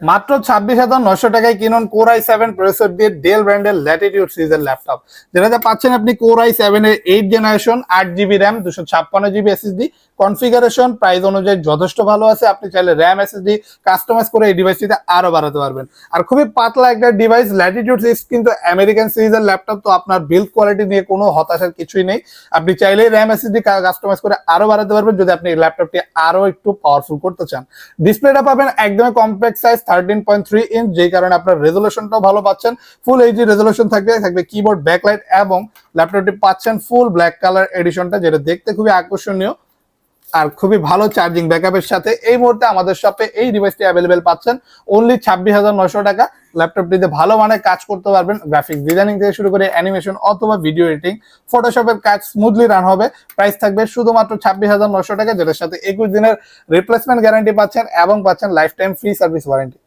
মাত্র ছাব্বিশ হাজার নশো টাকায় কিনুন কোর আই সেভেন প্রসেসর দিয়ে ডেল ব্র্যান্ডের ল্যাটিটিউড সিরিজের ল্যাপটপ যেটাতে পাচ্ছেন আপনি কোর আই সেভেন এর এইট জেনারেশন আট জিবি র্যাম দুশো ছাপ্পান্ন জিবি এসএসডি কনফিগারেশন প্রাইস অনুযায়ী যথেষ্ট ভালো আছে। আপনি চাইলে র্যাম এসএসডি কাস্টমাইজ করে এই ডিভাইসটিতে আরও বাড়াতে পারবেন। আর খুবই পাতলা একটা ডিভাইস ল্যাটিটিউড সিরিজ কিন্তু আমেরিকান সিরিজের ল্যাপটপ তো আপনার বিল্ড কোয়ালিটি নিয়ে কোনো হতাশার কিছুই নেই। আপনি চাইলেই র্যাম এসএসডি কাস্টমাইজ করে আরও বাড়াতে পারবেন যদি আপনি ল্যাপটপটি আরও একটু পাওয়ারফুল করতে চান। ডিসপ্লেটা পাবেন একদমই complex size thirteen point three inch যেই কারণে আপনার রেজলেশনটাও ভালো পাচ্ছেন। ফুল এইচডি রেজলেশন থাকবে থাকবে কিবোর্ড ব্যাকলাইট এবং ল্যাপটপটি পাচ্ছেন ফুল ব্ল্যাক কালার এডিশনটা যেটা দেখতে খুবই আকর্ষণীয় আর খুবই ভালো চার্জিং ব্যাকআপের সাথে। এই মুহূর্তে আমাদের শপে এই ডিভাইসটি অ্যাভেলেবেল পাচ্ছেন। অনলি ছাব্বিশ হাজার নশো টাকা। ল্যাপটপটিতে ভালো মানে কাজ করতে পারবেন গ্রাফিক্স ডিজাইনিং থেকে শুরু করে অ্যানিমেশন অথবা ভিডিও এডিটিং ফটোশপের কাজ স্মুথলি রান হবে। প্রাইস থাকবে শুধুমাত্র ছাব্বিশ হাজার নশো টাকা, যেটার সাথে একুশ দিনের রিপ্লেসমেন্ট গ্যারান্টি পাচ্ছেন এবং পাচ্ছেন lifetime free service warranty